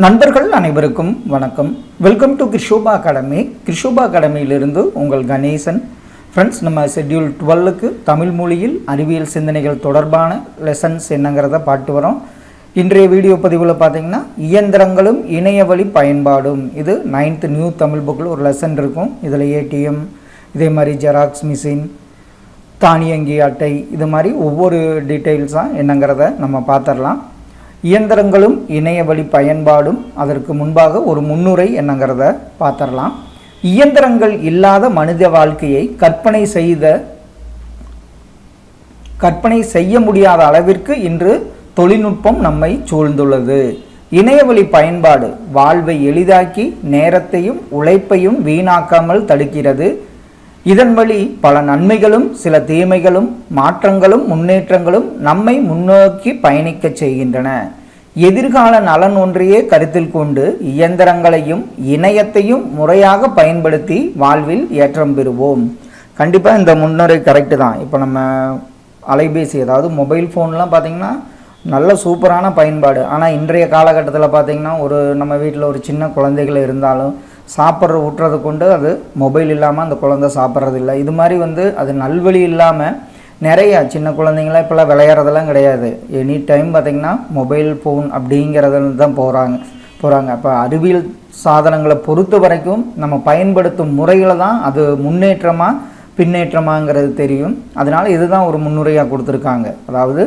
நண்பர்கள் அனைவருக்கும் வணக்கம். Welcome to Krishoba academy Krishoba அகாடமியிலிருந்து உங்கள் கணேசன். ஃப்ரெண்ட்ஸ் நம்ம ஷெட்யூல் டுவெல்லுக்கு தமிழ் மொழியில் அறிவியல் சிந்தனைகள் தொடர்பான லெசன்ஸ் என்னங்கிறத பார்த்து வரோம். இன்றைய வீடியோ பதிவில் பார்த்தீங்கன்னா இயந்திரங்களும் இணையவழி பயன்பாடும். இது நைன்த் நியூ தமிழ் புக்கில் ஒரு லெசன் இருக்கும். இதில் ஏடிஎம் இதே மாதிரி ஜெராக்ஸ் மிஷின் தானியங்கி அட்டை இது மாதிரி ஒவ்வொரு டீட்டெயில்ஸாக என்னங்கிறத நம்ம பார்த்துடலாம். இயந்திரங்களும் இணைய வழி பயன்பாடும் அதற்கு முன்பாக ஒரு முன்னுரை என்னங்கிறத பார்த்துடலாம் இயந்திரங்கள் இல்லாத மனித வாழ்க்கையை கற்பனை செய்த கற்பனை செய்ய முடியாத அளவிற்கு இன்று தொழில்நுட்பம் நம்மை சூழ்ந்துள்ளது. இணையவழி பயன்பாடு வாழ்வை எளிதாக்கி நேரத்தையும் உழைப்பையும் வீணாக்காமல் தடுக்கிறது. இதன் வழி பல நன்மைகளும் சில தீமைகளும் மாற்றங்களும் முன்னேற்றங்களும் நம்மை முன்னோக்கி பயணிக்கச் செய்கின்றன. எதிர்கால நலன் ஒன்றையே கருத்தில் கொண்டு இயந்திரங்களையும் இணையத்தையும் முறையாக பயன்படுத்தி வாழ்வில் ஏற்றம் பெறுவோம். கண்டிப்பாக இந்த முன்னுரை கரெக்டு தான். இப்போ நம்ம அலைபேசி அதாவது மொபைல் ஃபோன்லாம் பார்த்திங்கன்னா நல்ல சூப்பரான பயன்பாடு. ஆனால் இன்றைய காலகட்டத்தில் பார்த்திங்கன்னா ஒரு நம்ம வீட்டில் ஒரு சின்ன குழந்தைகள் இருந்தாலும் சாப்பிட்ற ஊட்டுறது கொண்டு அது மொபைல் இல்லாமல் அந்த குழந்தை சாப்பிட்றது இல்லை இது மாதிரி வந்து அது நல்வழி இல்லாமல் நிறையா சின்ன குழந்தைங்களாம் இப்போல்லாம் விளையாடுறதெல்லாம் கிடையாது. எனி டைம் பார்த்திங்கன்னா மொபைல் ஃபோன் அப்படிங்கிறதுல தான் போகிறாங்க போகிறாங்க அப்போ அறிவியல் சாதனங்களை பொறுத்த வரைக்கும் நம்ம பயன்படுத்தும் முறையில் தான் அது முன்னேற்றமாக பின்னேற்றமாங்கிறது தெரியும். அதனால் இதுதான் ஒரு முன்னுரையாக கொடுத்துருக்காங்க. அதாவது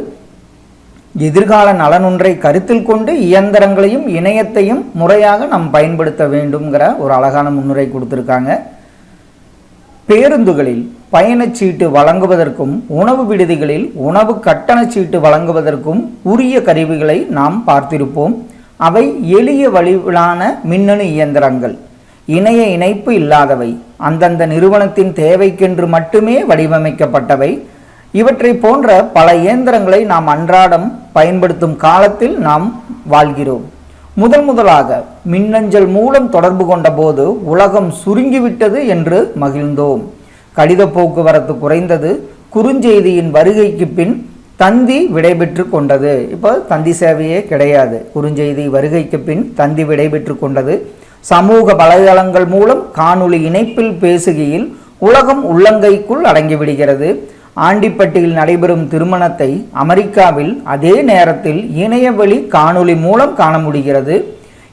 எதிர்கால நலனொன்றை கருத்தில் கொண்டு இயந்திரங்களையும் இணையத்தையும் முறையாக நாம் பயன்படுத்த வேண்டும்ங்கிற ஒரு அழகான முன்னுரை கொடுத்துருக்காங்க. பேருந்துகளில் பயணச்சீட்டு வழங்குவதற்கும் உணவு விடுதிகளில் உணவு கட்டணச்சீட்டு வழங்குவதற்கும் உரிய கருவிகளை நாம் பார்த்திருப்போம். அவை எளிய வடிவிலான மின்னணு இயந்திரங்கள். இணைய இணைப்பு இல்லாதவை அந்தந்த நிறுவனத்தின் தேவைக்கென்று மட்டுமே வடிவமைக்கப்பட்டவை. இவற்றை போன்ற பல இயந்திரங்களை நாம் அன்றாடம் பயன்படுத்தும் காலத்தில் நாம் வாழ்கிறோம். முதல் முதலாக மின்னஞ்சல் மூலம் தொடர்பு கொண்டபோது உலகம் சுருங்கிவிட்டது என்று மகிழ்ந்தோம். கடித போக்குவரத்து குறைந்தது. குறுஞ்செய்தியின் வருகைக்கு பின் தந்தி விடைபெற்று கொண்டது. இப்போ தந்தி சேவையே கிடையாது. குறுஞ்செய்தி வருகைக்கு பின் தந்தி விடைபெற்று கொண்டது. சமூக வலைதளங்கள் மூலம் காணொளி இணைப்பில் பேசுகையில் உலகம் உள்ளங்கைக்குள் அடங்கிவிடுகிறது. ஆண்டிப்பட்டியில் நடைபெறும் திருமணத்தை அமெரிக்காவில் அதே நேரத்தில் இணையவழி காணொளி மூலம் காண முடிகிறது.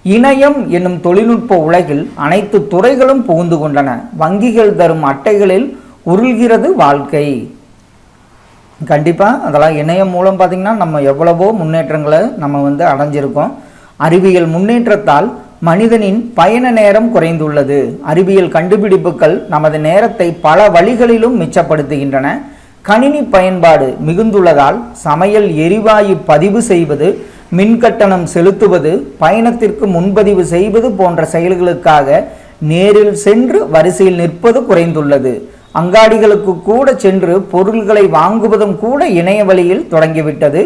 இணையம் என்னும் தொழில்நுட்ப உலகில் அனைத்து துறைகளும் புகுந்து கொண்டன. வங்கிகள் தரும் அட்டைகளில் உருள்கிறது வாழ்க்கை. கண்டிப்பாக அதெல்லாம் இணையம் மூலம் பார்த்திங்கன்னா நம்ம எவ்வளவோ முன்னேற்றங்களை நம்ம வந்து அடைஞ்சிருக்கோம். அறிவியல் முன்னேற்றத்தால் மனிதனின் பயண நேரம் குறைந்துள்ளது. அறிவியல் கண்டுபிடிப்புகள் நமது நேரத்தை பல வழிகளிலும் மிச்சப்படுத்துகின்றன. கணினி பயன்பாடு மிகுந்துள்ளதால் சமையல் எரிவாயு பதிவு செய்வது மின்கட்டணம் செலுத்துவது பயணத்திற்கு முன்பதிவு செய்வது போன்ற செயல்களுக்காக நேரில் சென்று வரிசையில் நிற்பது குறைந்துள்ளது. அங்காடிகளுக்கு கூட சென்று பொருள்களை வாங்குவதும் கூட இணைய வழியில் தொடங்கிவிட்டது.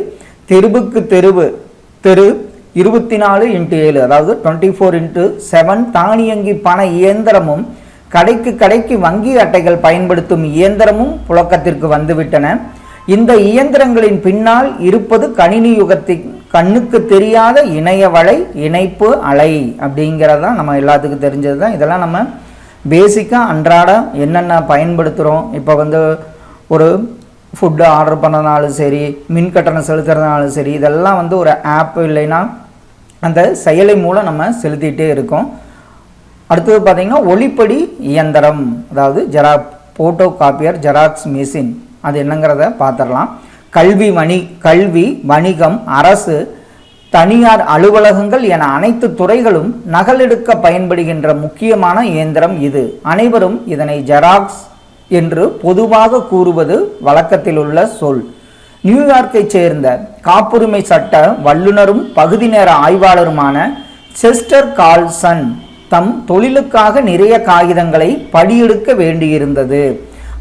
தெருவுக்கு தெருவு தெரு இருபத்தி நாலு இன்ட்டு ஏழு அதாவது டுவெண்ட்டி ஃபோர் இன்ட்டு செவன் தானியங்கி பண இயந்திரமும் கடைக்கு கடைக்கு வங்கி அட்டைகள் பயன்படுத்தும் இயந்திரமும் புழக்கத்திற்கு வந்துவிட்டன. இந்த இயந்திரங்களின் பின்னால் இருப்பது கணினி யுகத்தின் கண்ணுக்கு தெரியாத இணைய வலை இணைப்பு அலை அப்படிங்கிறதான் நம்ம எல்லாத்துக்கும் தெரிஞ்சது தான். இதெல்லாம் நம்ம பேசிக்காக அன்றாட என்னென்ன பயன்படுத்துகிறோம் இப்போ வந்து ஒரு ஃபுட்டு ஆர்டர் பண்ணதுனாலும் சரி மின் கட்டணம் செலுத்துறதுனாலும் சரி இதெல்லாம் வந்து ஒரு ஆப் இல்லைன்னா அந்த செயலை மூலம் நம்ம செலுத்திகிட்டே இருக்கோம். அடுத்தது பார்த்திங்கன்னா ஒளிப்படி இயந்திரம் அதாவது ஜெரா போட்டோ காப்பியர் ஜெராக்ஸ் மிஷின் அது என்னங்கிறத பார்த்துடலாம். கல்வி வணி கல்வி வணிகம் அரசு தனியார் அலுவலகங்கள் என அனைத்து துறைகளும் நகலெடுக்க பயன்படுகின்ற முக்கியமான இயந்திரம் இது. அனைவரும் இதனை ஜெராக்ஸ் என்று பொதுவாக கூறுவது வழக்கத்தில் உள்ள சொல். நியூயார்க்கைச் சேர்ந்த காப்புரிமை சட்ட வல்லுநரும் பகுதி நேர ஆய்வாளருமான செஸ்டர் கால்சன் தம் தொழிலுக்காக நிறைய காகிதங்களை படியெடுக்க வேண்டியிருந்தது.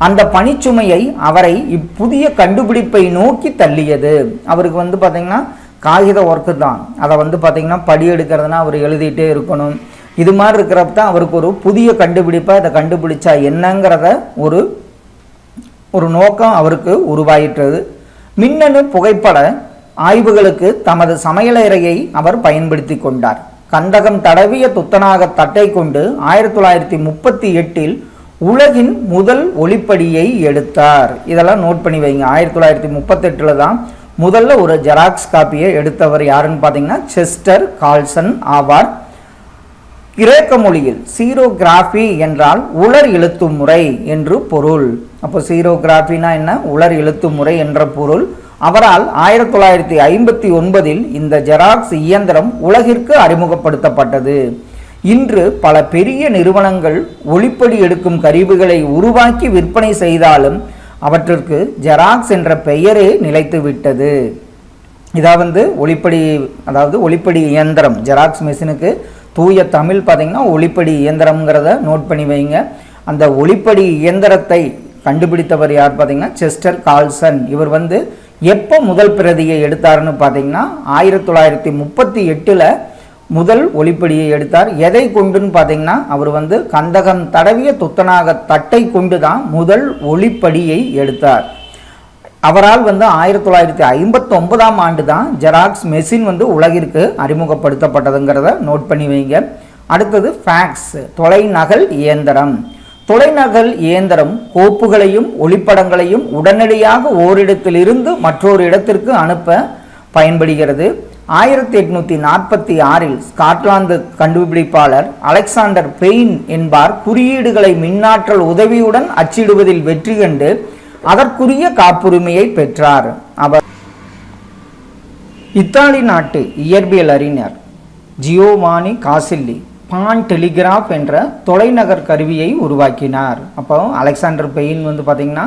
அந்த பணிச்சுமையை அவரை இப்புதிய கண்டுபிடிப்பை நோக்கி தள்ளியது. அவருக்கு வந்து பார்த்திங்கன்னா காகித ஒர்க்கு தான். அதை வந்து பார்த்திங்கன்னா படி எடுக்கிறதுனா அவர் எழுதிட்டே இருக்கணும். இது மாதிரி இருக்கிறப்ப தான் அவருக்கு ஒரு புதிய கண்டுபிடிப்பை அதை கண்டுபிடிச்சா என்னங்கிறத ஒரு ஒரு நோக்கம் அவருக்கு உருவாயிற்றது. மின்னணு புகைப்பட ஆய்வுகளுக்கு தமது சமையலறையை அவர் பயன்படுத்தி கொண்டார். கந்தகம் தடவிய துத்தநாக தட்டை கொண்டு ஆயிரத்தி தொள்ளாயிரத்தி முப்பத்தி எட்டில் உலகின் முதல் ஒளிப்படியை எடுத்தார். இதெல்லாம் நோட் பண்ணி வைங்க. ஆயிரத்தி தொள்ளாயிரத்தி முப்பத்தெட்டில் தான் முதல்ல ஒரு ஜெராக்ஸ் காப்பியை எடுத்தவர் யாருன்னு பார்த்தீங்கன்னா செஸ்டர் கால்சன் ஆவார். கிரேக்க மொழியில் சீரோகிராஃபி என்றால் உலர் எழுத்து முறை என்று பொருள். அப்போ சீரோகிராஃபினா என்ன? உலர் எழுத்து முறை என்ற பொருள். அவரால் ஆயிரத்தி தொள்ளாயிரத்தி ஐம்பத்தி ஒன்பதில் இந்த ஜெராக்ஸ் இயந்திரம் உலகிற்கு அறிமுகப்படுத்தப்பட்டது. இன்று பல பெரிய நிறுவனங்கள் ஒளிப்படி எடுக்கும் கருவிகளை உருவாக்கி விற்பனை செய்தாலும் அவற்றிற்கு ஜெராக்ஸ் என்ற பெயரே நிலைத்து விட்டது இதாக வந்து ஒளிப்படி அதாவது ஒளிப்படி இயந்திரம் ஜெராக்ஸ் மிஷினுக்கு தூய தமிழ் பார்த்திங்கன்னா ஒளிப்படி இயந்திரம்ங்கிறத நோட் பண்ணி வைங்க. அந்த ஒளிப்படி இயந்திரத்தை கண்டுபிடித்தவர் யார் பார்த்தீங்கன்னா செஸ்டர் கால்சன். இவர் வந்து எப்போ முதல் பிரதியை எடுத்தாருன்னு பார்த்தீங்கன்னா ஆயிரத்தி தொள்ளாயிரத்தி முப்பத்தி எட்டில் முதல் ஒளிப்படியை எடுத்தார். எதை கொண்டுன்னு பார்த்தீங்கன்னா அவர் வந்து கந்தகம் தடவிய துத்தநாக தட்டை கொண்டு தான் முதல் ஒளிப்படியை எடுத்தார். அவரால் வந்து ஆயிரத்தி தொள்ளாயிரத்தி ஐம்பத்தொன்பதாம் ஆண்டு தான் ஜெராக்ஸ் மெஷின் வந்து உலகிற்கு அறிமுகப்படுத்தப்பட்டதுங்கிறத நோட் பண்ணி வைங்க. அடுத்தது ஃபேக்ஸ் தொலைநகல் இயந்திரம். தொலைநகல் இயந்திரம் கோப்புகளையும் ஒளிப்படங்களையும் உடனடியாக ஓரிடத்திலிருந்து மற்றொரு இடத்திற்கு அனுப்ப பயன்படுகிறது. ஆயிரத்தி எட்நூத்தி நாற்பத்தி ஆறில் ஸ்காட்லாந்து கண்டுபிடிப்பாளர் அலெக்சாண்டர் பெயின் என்பார் குறியீடுகளை மின்னாற்றல் உதவியுடன் அச்சிடுவதில் வெற்றி கண்டு அதற்குரிய காப்புரிமையை பெற்றார். அவர் இத்தாலி நாட்டு இயற்பியல் அறிஞர் ஜியோவானி காசில்லி பான் டெலிகிராஃப் என்ற தொலைநகர் கருவியை உருவாக்கினார். அப்போ அலெக்சாண்டர் பெயின் வந்து பார்த்திங்கன்னா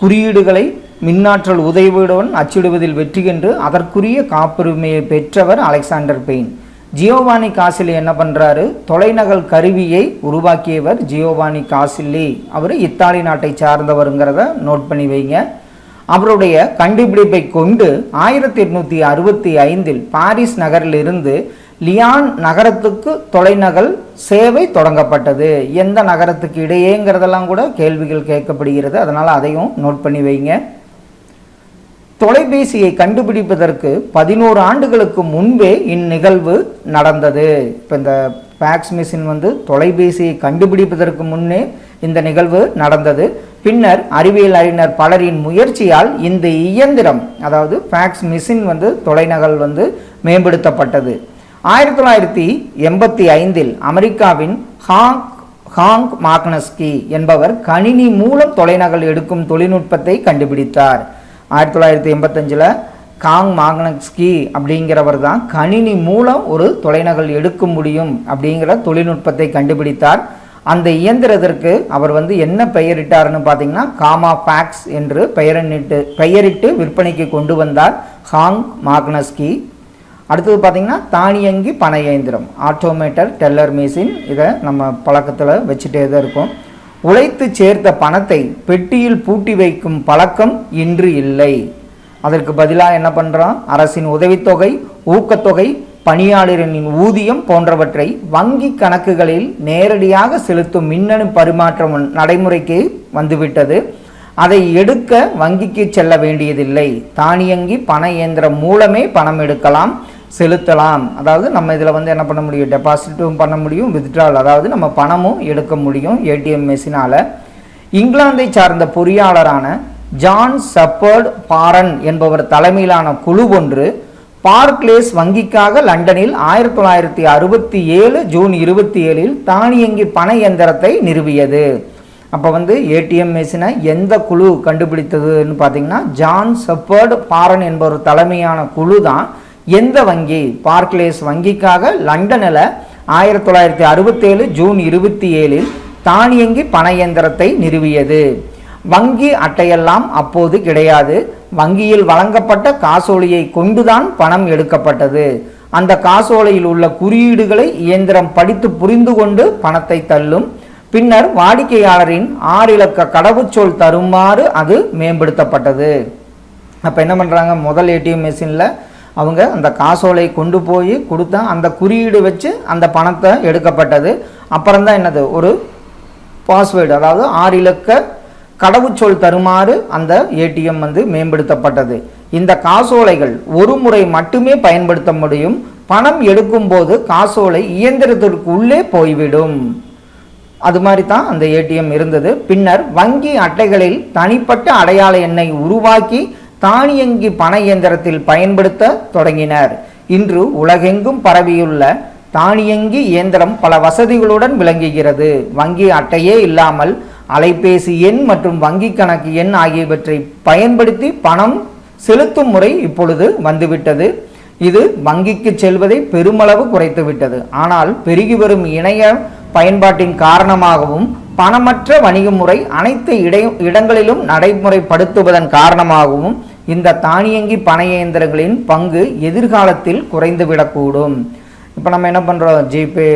குறியீடுகளை மின்னாற்றல் உதவியுடன் அச்சிடுவதில் வெற்றி என்று அதற்குரிய காப்புரிமையை பெற்றவர் அலெக்சாண்டர் பெயின். ஜியோவானி காசிலி என்ன பண்ணுறாரு தொலைநகல் கருவியை உருவாக்கியவர் ஜியோவானி காசில்லி அவர் இத்தாலி நாட்டை சார்ந்தவருங்கிறத நோட் பண்ணி வைங்க. அவருடைய கண்டுபிடிப்பை கொண்டு ஆயிரத்தி எட்நூற்றி அறுபத்தி ஐந்தில் பாரிஸ் நகரிலிருந்து லியான் நகரத்துக்கு தொலைநகல் சேவை தொடங்கப்பட்டது. எந்த நகரத்துக்கு இடையேங்கிறதெல்லாம் கூட கேள்விகள் கேட்கப்படுகிறது. அதனால் அதையும் நோட் பண்ணி வைங்க. தொலைபேசியை கண்டுபிடிப்பதற்கு பதினோரு ஆண்டுகளுக்கு முன்பே இந்நிகழ்வு நடந்தது. இப்போ இந்த ஃபேக்ஸ் மிஷின் வந்து தொலைபேசியை கண்டுபிடிப்பதற்கு முன்னே இந்த நிகழ்வு நடந்தது. பின்னர் அறிவியல் அறிஞர் பலரின் முயற்சியால் இந்த இயந்திரம் அதாவது ஃபேக்ஸ் மிஷின் வந்து தொலைநகல் வந்து மேம்படுத்தப்பட்டது. ஆயிரத்தி தொள்ளாயிரத்தி எண்பத்தி ஐந்தில் அமெரிக்காவின் ஹாங் ஹாங் மாக்னஸ்கி என்பவர் கணினி மூலம் தொலைநகல் எடுக்கும் தொழில்நுட்பத்தை கண்டுபிடித்தார். ஆயிரத்தி தொள்ளாயிரத்தி எண்பத்தஞ்சில் காங் மாக்னஸ்கி அப்படிங்கிறவர் தான் கணினி மூலம் ஒரு தொலைநகல் எடுக்க முடியும் அப்படிங்கிற தொழில்நுட்பத்தை கண்டுபிடித்தார். அந்த இயந்திரத்திற்கு அவர் வந்து என்ன பெயரிட்டார்னு பார்த்தீங்கன்னா காமா ஃபேக்ஸ் என்று பெயரிட்டு பெயரிட்டு விற்பனைக்கு கொண்டு வந்தார் ஹாங் மாக்னஸ்கி. அடுத்தது பார்த்திங்கன்னா தானியங்கி பண இயந்திரம் ஆட்டோமேட்டர் டெல்லர் மிஷின் இதை நம்ம பழக்கத்தில் வச்சுட்டே தான் இருக்கோம். உழைத்து சேர்த்த பணத்தை பெட்டியில் பூட்டி வைக்கும் பழக்கம் இன்று இல்லை. அதற்கு பதிலாக என்ன பண்ணுறோம் அரசின் உதவித்தொகை ஊக்கத்தொகை பணியாளரின் ஊதியம் போன்றவற்றை வங்கி கணக்குகளில் நேரடியாக செலுத்தும் மின்னணு பரிமாற்றம் நடைமுறைக்கு வந்துவிட்டது. அதை எடுக்க வங்கிக்கு செல்ல வேண்டியதில்லை. தானியங்கி பண இயந்திரம் மூலமே பணம் எடுக்கலாம். செலுத்தலாம். அதாவது நம்ம இதில் வந்து என்ன பண்ண முடியும்? டெபாசிட்டும் பண்ண முடியும் வித்ட்ரால் அதாவது நம்ம பணமும் எடுக்க முடியும் ஏடிஎம் மெஷினால் இங்கிலாந்தை சார்ந்த பொறியாளரான ஜான் சப்பர்ட் பாரன் என்பவர் தலைமையிலான குழு ஒன்று பார்க்லேஸ் வங்கிக்காக லண்டனில் ஆயிரத்தி தொள்ளாயிரத்தி அறுபத்தி ஏழு ஜூன் இருபத்தி ஏழில் தானியங்கி பண இயந்திரத்தை நிறுவியது. அப்போ வந்து ஏடிஎம் மிஷினை எந்த குழு கண்டுபிடித்ததுன்னு பார்த்தீங்கன்னா ஜான் செப்பர்ட் பாரன் என்பவர் தலைமையான குழு தான் எந்த வங்கி? பார்க்லேஸ் வங்கிக்காக லண்டனில் ஆயிரத்தி தொள்ளாயிரத்தி அறுபத்தேழு ஜூன் இருபத்தி ஏழில் தானியங்கி பண இயந்திரத்தை நிறுவியது. வங்கி அட்டையெல்லாம் அப்போது கிடையாது. வங்கியில் வழங்கப்பட்ட காசோலையை கொண்டுதான் பணம் எடுக்கப்பட்டது. அந்த காசோலையில் உள்ள குறியீடுகளை இயந்திரம் படித்து புரிந்து கொண்டு பணத்தை தள்ளும். பின்னர் வாடிக்கையாளரின் ஆறு இலக்க கடவுச்சொல் தருமாறு அது மேம்படுத்தப்பட்டது. அப்போ என்ன பண்ணுறாங்க முதல் ஏடிஎம் மிஷினில் அவங்க அந்த காசோலை கொண்டு போய் கொடுத்தா அந்த குறியீடு வச்சு அந்த பணத்தை எடுக்கப்பட்டது. அப்புறம்தான் என்னது? ஒரு பாஸ்வேர்டு அதாவது ஆறு இலக்க கடவுச்சொல் தருமாறு அந்த ஏடிஎம் வந்து மேம்படுத்தப்பட்டது. இந்த காசோலைகள் ஒரு முறை மட்டுமே பயன்படுத்த முடியும். பணம் எடுக்கும்போது காசோலை இயந்திரத்திற்கு உள்ளே போய்விடும். அது மாதிரி தான் அந்த ஏடிஎம் இருந்தது. பின்னர் வங்கி அட்டைகளில் தனிப்பட்ட அடையாள எண்ணை உருவாக்கி தானியங்கி பண இயந்திரத்தில் பயன்படுத்த தொடங்கினர். இன்று உலகெங்கும் பரவியுள்ள தானியங்கி இயந்திரம் பல வசதிகளுடன் விளங்குகிறது. வங்கி அட்டையே இல்லாமல் அலைபேசி எண் மற்றும் வங்கி கணக்கு எண் ஆகியவற்றை பயன்படுத்தி பணம் செலுத்தும் முறை இப்பொழுது வந்துவிட்டது. இது வங்கிக்கு செல்வதை பெருமளவு குறைத்துவிட்டது. ஆனால் பெருகி வரும் இணைய பயன்பாட்டின் காரணமாகவும் பணமற்ற வணிக முறை அனைத்து இடை இடங்களிலும் நடைமுறைப்படுத்துவதன் காரணமாகவும் இந்த தானியங்கி பண இயந்திரங்களின் பங்கு எதிர்காலத்தில் குறைந்துவிடக்கூடும். இப்போ நம்ம என்ன பண்ணுறோம் ஜிபே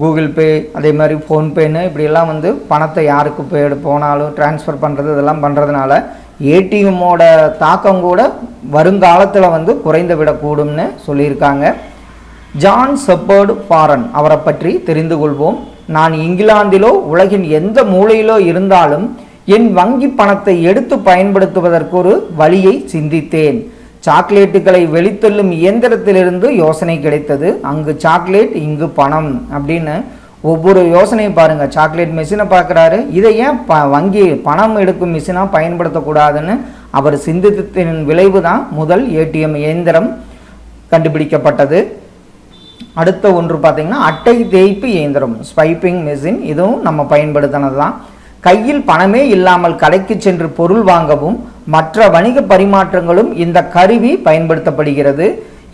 கூகுள் பே அதே மாதிரி ஃபோன்பேன்னு இப்படியெல்லாம் வந்து பணத்தை யாருக்கு பே போனாலும் ட்ரான்ஸ்ஃபர் பண்ணுறது இதெல்லாம் பண்ணுறதுனால ஏடிஎம்மோட தாக்கம் கூட வருங்காலத்தில் வந்து குறைந்து விடக்கூடும்னு சொல்லியிருக்காங்க. ஜான் செப்பர்டு ஃபாரன் அவரை பற்றி தெரிந்து கொள்வோம். நான் இங்கிலாந்திலோ உலகின் எந்த மூலையிலோ இருந்தாலும் என் வங்கி பணத்தை எடுத்து பயன்படுத்துவதற்கு ஒரு வழியை சிந்தித்தேன். சாக்லேட்டுகளை வெளித்தள்ளும் இயந்திரத்திலிருந்து யோசனை கிடைத்தது. அங்கு சாக்லேட் இங்கு பணம் அப்படின்னு ஒவ்வொரு யோசனையும் பாருங்கள் சாக்லேட் மிஷினை பார்க்குறாரு. இதை ஏன் ப வங்கி பணம் எடுக்கும் மிஷினாக பயன்படுத்தக்கூடாதுன்னு அவர் சிந்தித்ததின் விளைவு தான் முதல் ஏடிஎம் இயந்திரம் கண்டுபிடிக்கப்பட்டது. அடுத்த ஒன்று பார்த்தீங்கன்னா அட்டை தேய்ப்பு இயந்திரம் ஸ்வைப்பிங் மிஷின் இதுவும் நம்ம பயன்படுத்தினது தான். கையில் பணமே இல்லாமல் கடைக்கு சென்று பொருள் வாங்கவும் மற்ற வணிக பரிமாற்றங்களும் இந்த கருவி பயன்படுத்தப்படுகிறது.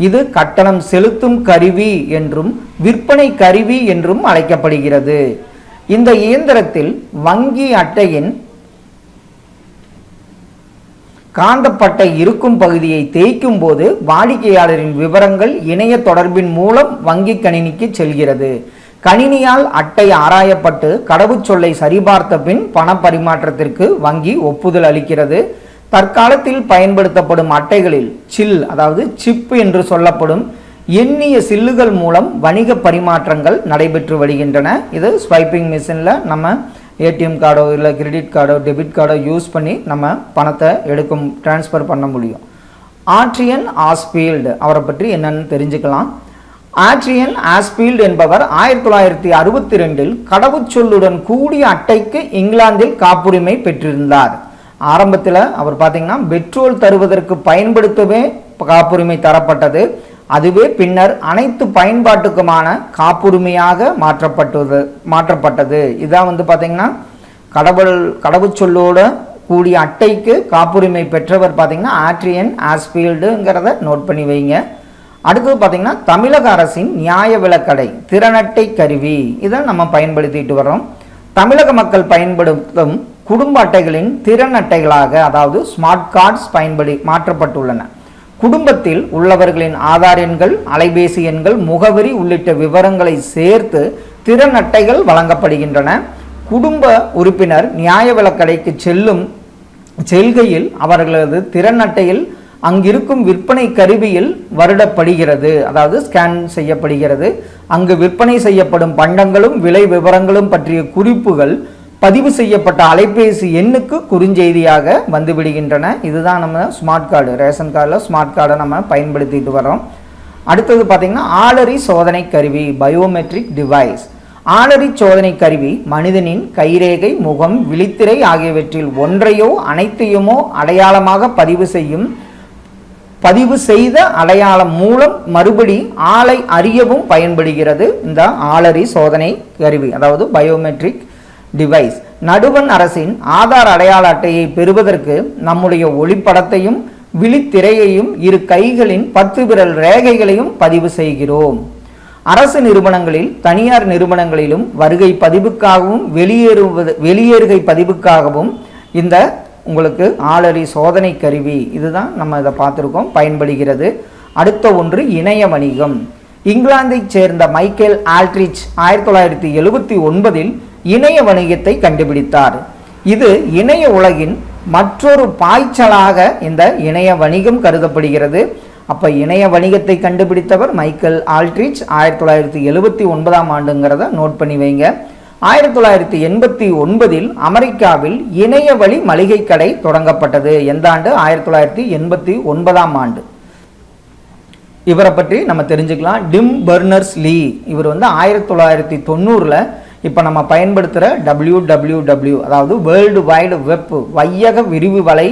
இது கட்டணம் செலுத்தும் கருவி என்றும் விற்பனை கருவி என்றும் அழைக்கப்படுகிறது. இந்த இயந்திரத்தில் வங்கி அட்டையின் காந்தப்பட்டை இருக்கும் பகுதியை தேய்க்கும் போது வாடிக்கையாளரின் விவரங்கள் இணைய தொடர்பின் மூலம் வங்கி கணினிக்கு செல்கிறது. கணினியால் அட்டை ஆராயப்பட்டு கடவுச்சொல்லை சரிபார்த்த பின் பண பரிமாற்றத்திற்கு வங்கி ஒப்புதல் அளிக்கிறது. தற்காலத்தில் பயன்படுத்தப்படும் அட்டைகளில் சில் அதாவது சிப் என்று சொல்லப்படும் எண்ணிய சில்லுகள் மூலம் வணிக பரிமாற்றங்கள் நடைபெற்று வருகின்றன. இது ஸ்வைப்பிங் மிஷினில் நம்ம ஏடிஎம் கார்டோ இல்லை கிரெடிட் கார்டோ டெபிட் கார்டோ யூஸ் பண்ணி நம்ம பணத்தை எடுக்கும் ட்ரான்ஸ்ஃபர் பண்ண முடியும். ஆட்ரியன் ஆஸ்பீல்டு அவரை பற்றி என்னென்னு தெரிஞ்சுக்கலாம். ஆட்ரியன் ஆஸ்பீல்டு என்பவர் ஆயிரத்தி தொள்ளாயிரத்தி அறுபத்தி ரெண்டில் கடவுச்சொல்லுடன் கூடிய அட்டைக்கு இங்கிலாந்தில் காப்புரிமை பெற்றிருந்தார். ஆரம்பத்தில் அவர் பார்த்தீங்கன்னா பெட்ரோல் தருவதற்கு பயன்படுத்தவே காப்புரிமை தரப்பட்டது. அதுவே பின்னர் அனைத்து பயன்பாட்டுக்குமான காப்புரிமையாக மாற்றப்பட்டது மாற்றப்பட்டது. இதான் வந்து பார்த்திங்கன்னா கடவுள் கடவுச்சொல்லோட கூடிய அட்டைக்கு காப்புரிமை பெற்றவர் பார்த்திங்கன்னா ஆட்ரியன் ஆஸ்பீல்டுங்கிறத நோட் பண்ணி வைங்க. அடுத்தது பார்த்திங்கன்னா தமிழக அரசின் நியாய விலக்கடை திறனட்டை கருவி. இதை நம்ம பயன்படுத்திட்டு வரோம் தமிழக மக்கள் பயன்படுத்தும் குடும்ப அட்டைகளின் திறன் அட்டைகளாக அதாவது ஸ்மார்ட் கார்ட்ஸ் பயன்படி மாற்றப்பட்டுள்ளன. குடும்பத்தில் உள்ளவர்களின் ஆதார் எண்கள் அலைபேசி எண்கள் முகவரி உள்ளிட்ட விவரங்களை சேர்த்து திறன் அட்டைகள் வழங்கப்படுகின்றன. குடும்ப உறுப்பினர் நியாய விலக்கடைக்கு செல்லும் செல்கையில் அவர்களது திறன் அட்டையில் அங்கிருக்கும் விற்பனை கருவியில் வருடப்படுகிறது. அதாவது ஸ்கேன் செய்யப்படுகிறது. அங்கு விற்பனை செய்யப்படும் பண்டங்களும் விலை விவரங்களும் பற்றிய குறிப்புகள் பதிவு செய்யப்பட்ட அலைபேசி எண்ணுக்கு குறுஞ்செய்தியாக வந்துவிடுகின்றன. இதுதான் நம்ம ஸ்மார்ட் கார்டு ரேஷன் கார்டில் ஸ்மார்ட் கார்டை நம்ம பயன்படுத்திட்டு வரோம் அடுத்தது பார்த்திங்கன்னா ஆளரி சோதனை கருவி பயோமெட்ரிக் டிவைஸ் ஆளறி சோதனை கருவி மனிதனின் கைரேகை முகம் விழித்திரை ஆகியவற்றில் ஒன்றையோ அனைத்தையுமோ அடையாளமாக பதிவு செய்யும் பதிவு செய்த அடையாளம் மூலம் மறுபடி ஆளை அறியவும் பயன்படுகிறது. இந்த ஆளரி சோதனை கருவி அதாவது பயோமெட்ரிக் டிவைஸ் நடுவன் அரசின் ஆதார் அடையாள அட்டையை பெறுவதற்கு நம்முடைய ஒளிப்படத்தையும் விழித்திரையையும் இரு கைகளின் பத்து விரல் ரேகைகளையும் பதிவு செய்கிறோம். அரசு நிறுவனங்களில் தனியார் நிறுவனங்களிலும் வருகை பதிவுக்காகவும் வெளியேறுவது வெளியேறுகை பதிவுக்காகவும் இந்த உங்களுக்கு ஆளறி சோதனை கருவி. இதுதான் நம்ம இதை பார்த்துருக்கோம். பயன்படுகிறது. அடுத்த ஒன்று இணைய வணிகம். இங்கிலாந்தைச் சேர்ந்த மைக்கேல் ஆல்ட்ரிச் ஆயிரத்தி தொள்ளாயிரத்தி எழுபத்தி ஒன்பதில் இணைய வணிகத்தை கண்டுபிடித்தார். இது இணைய உலகின் மற்றொரு பாய்ச்சலாக இந்த இணைய வணிகம் கருதப்படுகிறது. அப்போ இணைய வணிகத்தை கண்டுபிடித்தவர் மைக்கேல் ஆல்ட்ரிச். ஆயிரத்தி தொள்ளாயிரத்தி எழுபத்தி ஒன்பதாம் ஆண்டுங்கிறத நோட் பண்ணி வைங்க. ஆயிரத்தி தொள்ளாயிரத்தி எண்பத்தி ஒன்பதில் அமெரிக்காவில் இணைய வழி மளிகை கடை தொடங்கப்பட்டது. எந்த ஆண்டு? ஆயிரத்தி தொள்ளாயிரத்தி எண்பத்தி ஒன்பதாம் ஆண்டு. இவரை பற்றி நம்ம தெரிஞ்சுக்கலாம். டிம் பர்னர்ஸ் லீ இவர் வந்து ஆயிரத்தி தொள்ளாயிரத்தி தொண்ணூறில் இப்போ நம்ம பயன்படுத்துகிற டபிள்யூ டபிள்யூ டபிள்யூ அதாவது வேர்ல்டு வைடு வெப் வையக விரிவு வலை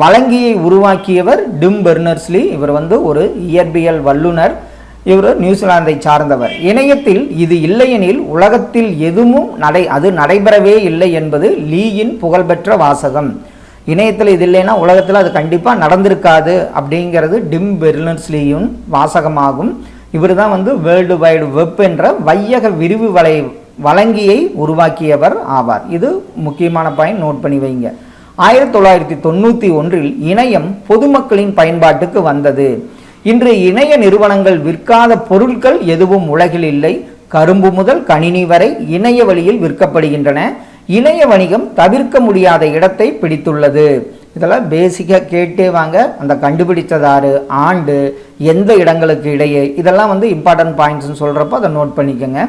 வழங்கியை உருவாக்கியவர் டிம் பெர்னர்ஸ்லி. இவர் வந்து ஒரு இயற்பியல் வல்லுனர் இவர் நியூசிலாந்தை சார்ந்தவர். இணையத்தில் இது இல்லையெனில் உலகத்தில் எதுவும் நடை அது நடைபெறவே இல்லை என்பது லீயின் புகழ்பெற்ற வாசகம். இணையத்தில் இது இல்லைன்னா உலகத்தில் அது கண்டிப்பாக நடந்திருக்காது அப்படிங்கிறது டிம் பெர்னர்ஸ்லியும் வாசகமாகும். இவர் தான் வந்து வேர்ல்டு வைடு வெப் என்ற வையக விரிவு வலை வழங்கியை உருவாக்கியவர் ஆவார். இது முக்கியமான பாயிண்ட் நோட் பண்ணி வைங்க. ஆயிரத்தி தொள்ளாயிரத்தி தொண்ணூற்றி ஒன்றில் இணையம் பொதுமக்களின் பயன்பாட்டுக்கு வந்தது. இன்று இணைய நிறுவனங்கள் விற்காத பொருட்கள் எதுவும் உலகில் இல்லை. கரும்பு முதல் கணினி வரை இணைய வழியில் விற்கப்படுகின்றன. இணைய வணிகம் தவிர்க்க முடியாத இடத்தை பிடித்துள்ளது. இதெல்லாம் பேசிக்காக கேட்டே வாங்க. அந்த கண்டுபிடித்ததாறு ஆண்டு எந்த இடங்களுக்கு இடையே. இதெல்லாம் வந்து இம்பார்ட்டன்ட் பாயிண்ட்ஸ்னு சொல்கிறப்போ அதை நோட் பண்ணிக்கோங்க.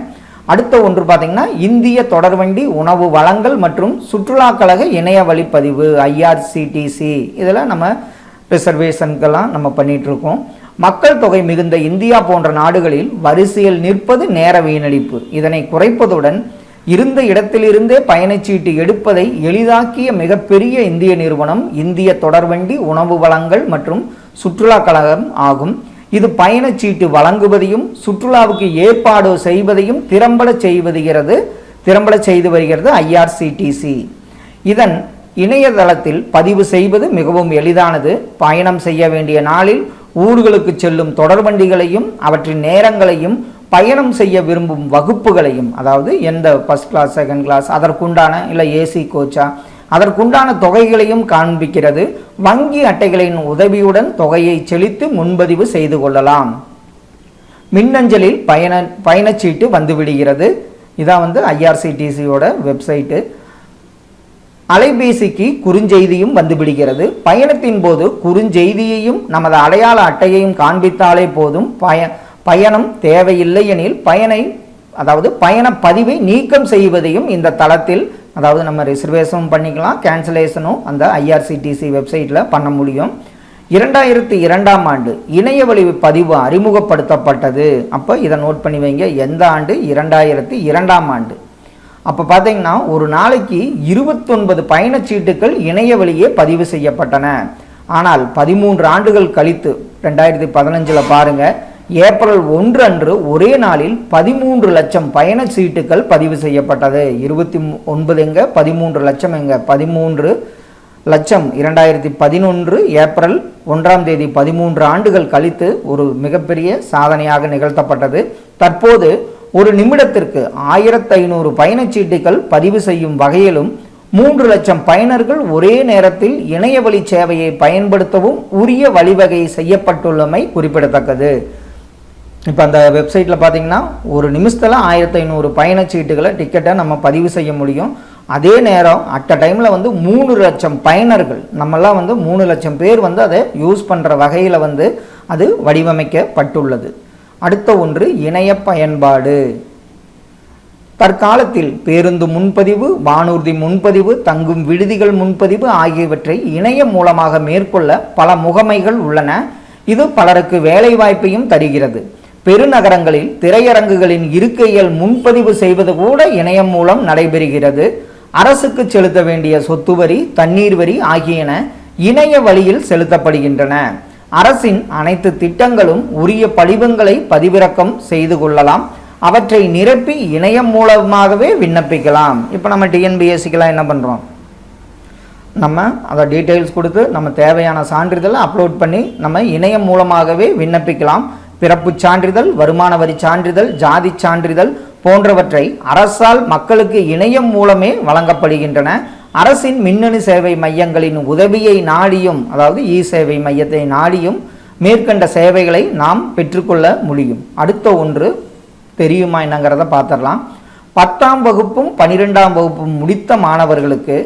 அடுத்த ஒன்று பார்த்திங்கன்னா இந்திய தொடர்வண்டி உணவு வளங்கள் மற்றும் சுற்றுலா கழக இணைய வழிப்பதிவு ஐஆர்சிடிசி இதெல்லாம் நம்ம ரிசர்வேஷனுக்கெல்லாம் நம்ம பண்ணிகிட்ருக்கோம் மக்கள் தொகை மிகுந்த இந்தியா போன்ற நாடுகளில் வரிசையில் நிற்பது நேர வீணடிப்பு. இதனை குறைப்பதுடன் இருந்த இடத்திலிருந்தே பயணச்சீட்டு எடுப்பதை எளிதாக்கிய மிகப்பெரிய இந்திய நிறுவனம் இந்திய தொடர்வண்டி உணவு வளங்கள் மற்றும் சுற்றுலா கழகம் ஆகும். இது பயணச்சீட்டு வழங்குவதையும் சுற்றுலாவுக்கு ஏற்பாடு செய்வதையும் திறம்பட செய்வதுகிறது திறம்பட செய்து வருகிறது ஐஆர்சிடிசி இதன் இணையதளத்தில் பதிவு செய்வது மிகவும் எளிதானது. பயணம் செய்ய வேண்டிய நாளில் ஊர்களுக்கு செல்லும் தொடர்வண்டிகளையும் அவற்றின் நேரங்களையும் பயணம் செய்ய விரும்பும் வகுப்புகளையும் அதாவது எந்த ஃபர்ஸ்ட் கிளாஸ் செகண்ட் கிளாஸ் அதற்குண்டான இல்லை ஏசி கோச்சா அதற்குண்டான தொகைகளையும் காண்பிக்கிறது. வங்கி அட்டைகளின் உதவியுடன் தொகையை செலுத்தி முன்பதிவு செய்து கொள்ளலாம். மின்னஞ்சலில் பயண பயணச்சீட்டு வந்துவிடுகிறது. இதான் வந்து ஐஆர்சிடிசியோட வெப்சைட்டு. அலைபேசிக்கு குறுஞ்செய்தியும் வந்துவிடுகிறது. பயணத்தின் போது குறுஞ்செய்தியையும் நமது அடையாள அட்டையையும் காண்பித்தாலே போதும். பய பயணம் தேவையில்லை எனில் பயனை அதாவது பயண பதிவை நீக்கம் செய்வதையும் இந்த தளத்தில் அதாவது நம்ம ரிசர்வேஷனும் பண்ணிக்கலாம் கேன்சலேஷனும் அந்த ஐஆர்சிடிசி வெப்சைட்டில் பண்ண முடியும். இரண்டாயிரத்தி இரண்டாம் ஆண்டு இணைய வழி பதிவு அறிமுகப்படுத்தப்பட்டது. அப்போ இதை நோட் பண்ணி வைங்க. எந்த ஆண்டு? இரண்டாயிரத்தி இரண்டாம் ஆண்டு. அப்போ பார்த்தீங்கன்னா ஒரு நாளைக்கு இருபத்தொன்பது பயணச்சீட்டுகள் இணைய வழியே பதிவு செய்யப்பட்டன. ஆனால் பதிமூன்று ஆண்டுகள் கழித்து ரெண்டாயிரத்தி பதினஞ்சில் பாருங்கள் ஏப்ரல் ஒன்று அன்று ஒரே நாளில் பதிமூன்று லட்சம் பயண சீட்டுகள் பதிவு செய்யப்பட்டது. இருபத்தி ஒன்பது எங்க? பதிமூன்று லட்சம் எங்க? பதிமூன்று லட்சம் இரண்டாயிரத்தி பதினொன்று ஏப்ரல் ஒன்றாம் தேதி பதிமூன்று ஆண்டுகள் கழித்து ஒரு மிகப்பெரிய சாதனையாக நிகழ்த்தப்பட்டது. தற்போது ஒரு நிமிடத்திற்கு ஆயிரத்தி ஐநூறு பயணச்சீட்டுகள் பதிவு செய்யும் வகையிலும் மூன்று லட்சம் பயனர்கள் ஒரே நேரத்தில் இணையவழி சேவையை பயன்படுத்தவும் உரிய வழிவகை செய்யப்பட்டுள்ளமை குறிப்பிடத்தக்கது. இப்போ அந்த வெப்சைட்டில் பார்த்தீங்கன்னா ஒரு நிமிஷத்தில் ஆயிரத்தி ஐநூறு பயணச்சீட்டுகளை டிக்கெட்டை நம்ம பதிவு செய்ய முடியும். அதே நேரம் அட் அ டைமில் வந்து மூணு லட்சம் பயனர்கள் நம்மெல்லாம் வந்து மூணு லட்சம் பேர் வந்து அதை யூஸ் பண்ணுற வகையில் வந்து அது வடிவமைக்கப்பட்டுள்ளது. அடுத்த ஒன்று இணைய பயன்பாடு. தற்காலத்தில் பேருந்து முன்பதிவு வானூர்தி முன்பதிவு தங்கும் விடுதிகள் முன்பதிவு ஆகியவற்றை இணையம் மூலமாக மேற்கொள்ள பல முகமைகள் உள்ளன. இது பலருக்கு வேலைவாய்ப்பையும் தருகிறது. பெருநகரங்களில் திரையரங்குகளின் இருக்கைகள் முன்பதிவு செய்வது கூட இணையம் மூலம் நடைபெறுகிறது. அரசுக்கு செலுத்த வேண்டிய சொத்து வரி தண்ணீர் வரி ஆகியன இணைய வழியில் செலுத்தப்படுகின்றன. அரசின் அனைத்து திட்டங்களும் உரிய படிவங்களை பதிவிறக்கம் செய்து கொள்ளலாம். அவற்றை நிரப்பி இணையம் மூலமாகவே விண்ணப்பிக்கலாம். இப்போ நம்ம டிஎன்பிஎஸ்சிக்கெல்லாம் என்ன பண்ணுறோம் நம்ம அதை டீட்டெயில்ஸ் கொடுத்து நம்ம தேவையான சான்றிதழை அப்லோட் பண்ணி நம்ம இணையம் மூலமாகவே விண்ணப்பிக்கலாம். பிறப்பு சான்றிதழ் வருமான வரி சான்றிதழ் ஜாதி சான்றிதழ் போன்றவற்றை அரசால் மக்களுக்கு இணையம் மூலமே வழங்கப்படுகின்றன. அரசின் மின்னணு சேவை மையங்களின் உதவியை நாடியும் அதாவது இ சேவை மையத்தை நாடியும் மேற்கண்ட சேவைகளை நாம் பெற்றுக்கொள்ள முடியும். அடுத்த ஒன்று தெரியுமா என்னங்கிறத பார்த்துடலாம். பத்தாம் வகுப்பும் பனிரெண்டாம் வகுப்பும் முடித்த மாணவர்களுக்கு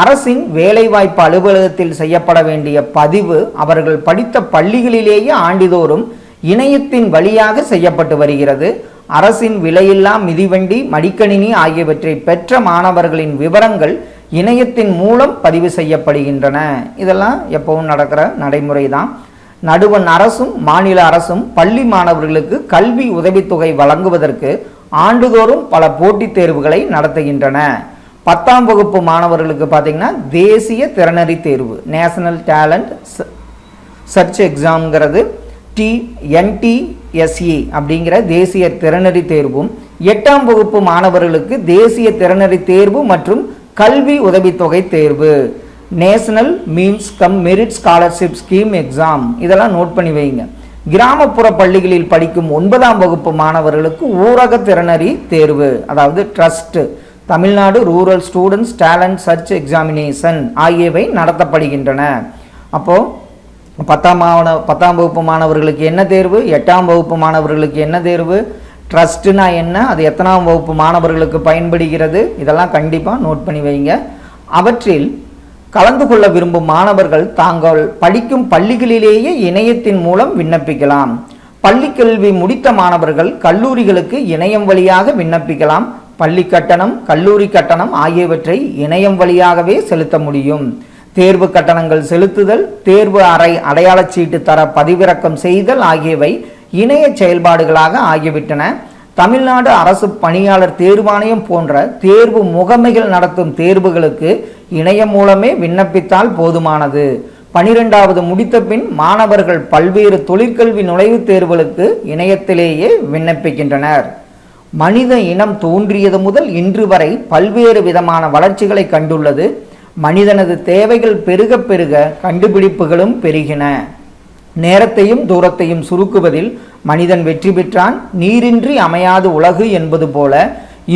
அரசின் வேலைவாய்ப்பு அலுவலகத்தில் செய்யப்பட வேண்டிய பதிவு அவர்கள் படித்த பள்ளிகளிலேயே ஆண்டுதோறும் இணையத்தின் வழியாக செய்யப்பட்டு வருகிறது. அரசின் விலையில்லா மிதிவண்டி மடிக்கணினி ஆகியவற்றை பெற்ற மாணவர்களின் விவரங்கள் இணையத்தின் மூலம் பதிவு செய்யப்படுகின்றன. இதெல்லாம் எப்பவும் நடக்கிற நடைமுறை தான் நடுவண் அரசும் மாநில அரசும் பள்ளி மாணவர்களுக்கு கல்வி உதவித்தொகை வழங்குவதற்கு ஆண்டுதோறும் பல போட்டித் தேர்வுகளை நடத்துகின்றன. பத்தாம் வகுப்பு மாணவர்களுக்கு பார்த்தீங்கன்னா தேசிய திறனறி தேர்வு நேஷனல் டேலண்ட் சர்ச் எக்ஸாம்ங்கிறது. டி என்டிஎஸ்இ அப்படிங்கிற தேசிய திறனறி தேர்வும் எட்டாம் வகுப்பு மாணவர்களுக்கு தேசிய திறனறி தேர்வு மற்றும் கல்வி உதவித்தொகை தேர்வு national means cum merit scholarship scheme exam இதெல்லாம் நோட் பண்ணி வைங்க. கிராமப்புற பள்ளிகளில் படிக்கும் ஒன்பதாம் வகுப்பு மாணவர்களுக்கு ஊரக திறனறி தேர்வு அதாவது trust Tamil Nadu rural students talent search examination ஆகியவை நடத்தப்படுகின்றன. அப்போது பத்தாம் மாணவ பத்தாம் வகுப்பு மாணவர்களுக்கு என்ன தேர்வு? எட்டாம் வகுப்பு மாணவர்களுக்கு என்ன தேர்வு? ட்ரஸ்ட்டுனா என்ன? அது எத்தனாம் வகுப்பு மாணவர்களுக்கு பயன்படுகிறது? இதெல்லாம் கண்டிப்பாக நோட் பண்ணி வைங்க. அவற்றில் கலந்து கொள்ள விரும்பும் மாணவர்கள் தாங்கள் படிக்கும் பள்ளிகளிலேயே இணையத்தின் மூலம் விண்ணப்பிக்கலாம். பள்ளி கல்வி முடித்த மாணவர்கள் கல்லூரிகளுக்கு இணையம் வழியாக விண்ணப்பிக்கலாம். பள்ளி கட்டணம் கல்லூரி கட்டணம் ஆகியவற்றை இணையம் வழியாகவே செலுத்த முடியும். தேர்வு கட்டணங்கள் செலுத்துதல் தேர்வு அறை அடையாளச் சீட்டு தர பதிவிறக்கம் செய்தல் ஆகியவை இணைய செயல்பாடுகளாக ஆகிவிட்டன. தமிழ்நாடு அரசு பணியாளர் தேர்வாணையம் போன்ற தேர்வு முகமைகள் நடத்தும் தேர்வுகளுக்கு இணையம் மூலமே விண்ணப்பித்தால் போதுமானது. பனிரெண்டாவது முடித்த பின் மாணவர்கள் பல்வேறு தொழிற்கல்வி நுழைவுத் தேர்வுகளுக்கு இணையத்திலேயே விண்ணப்பிக்கின்றனர். மனித இனம் தோன்றியது முதல் இன்று வரை பல்வேறு விதமான வளர்ச்சிகளை கண்டுள்ளது. மனிதனது தேவைகள் பெருக பெருக கண்டுபிடிப்புகளும் பெருகின. நேரத்தையும் தூரத்தையும் சுருக்குவதில் மனிதன் வெற்றி பெற்றான். நீரின்றி அமையாது உலகு என்பது போல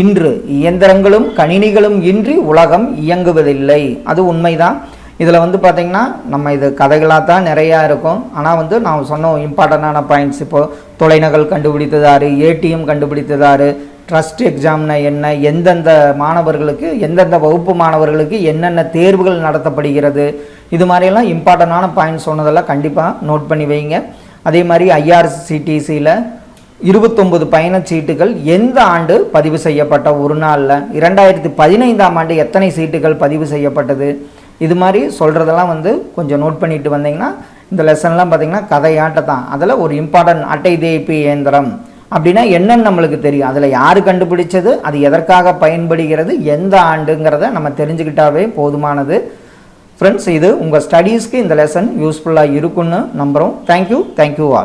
இன்று இயந்திரங்களும் கணினிகளும் இன்றி உலகம் இயங்குவதில்லை. அது உண்மைதான். இதில் வந்து பார்த்திங்கன்னா நம்ம இது கதைகளாக தான் நிறையா இருக்கும். ஆனால் வந்து நான் சொன்ன இம்பார்ட்டண்டான பாயிண்ட்ஸ் இப்போது தொலைநகல் கண்டுபிடித்ததாரு ஏடிஎம் கண்டுபிடித்ததாரு ட்ரஸ்ட் எக்ஸாம்னா என்ன? எந்தெந்த மாணவர்களுக்கு எந்தெந்த வகுப்பு மாணவர்களுக்கு என்னென்ன தேர்வுகள் நடத்தப்படுகிறது? இது மாதிரியெல்லாம் இம்பார்ட்டண்டான பாயிண்ட் சொன்னதெல்லாம் கண்டிப்பாக நோட் பண்ணி வைங்க. அதே மாதிரி ஐஆர்சிடிசியில் இருபத்தொம்பது பயணச்சீட்டுகள் எந்த ஆண்டு பதிவு செய்யப்பட்ட? ஒரு நாளில். இரண்டாயிரத்தி பதினைந்தாம் ஆண்டு எத்தனை சீட்டுகள் பதிவு செய்யப்பட்டது? இது மாதிரி சொல்கிறதெல்லாம் வந்து கொஞ்சம் நோட் பண்ணிட்டு வந்தீங்கன்னா இந்த லெசன்லாம் பார்த்தீங்கன்னா கதையாட்ட தான். அதில் ஒரு இம்பார்ட்டன்ட் அட்டை தேய்ப்பு இயந்திரம். அப்படின்னா என்னன்னு நம்மளுக்கு தெரியும். அதில் யார் கண்டுபிடிச்சது? அது எதற்காக பயன்படுகிறது? எந்த ஆண்டுங்கிறத நம்ம தெரிஞ்சுக்கிட்டாவே போதுமானது. ஃப்ரெண்ட்ஸ் இது உங்கள் ஸ்டடீஸ்க்கு இந்த லெசன் யூஸ்ஃபுல்லாக இருக்குன்னு நம்புகிறோம் தேங்க்யூ தேங்க்யூ ஆல்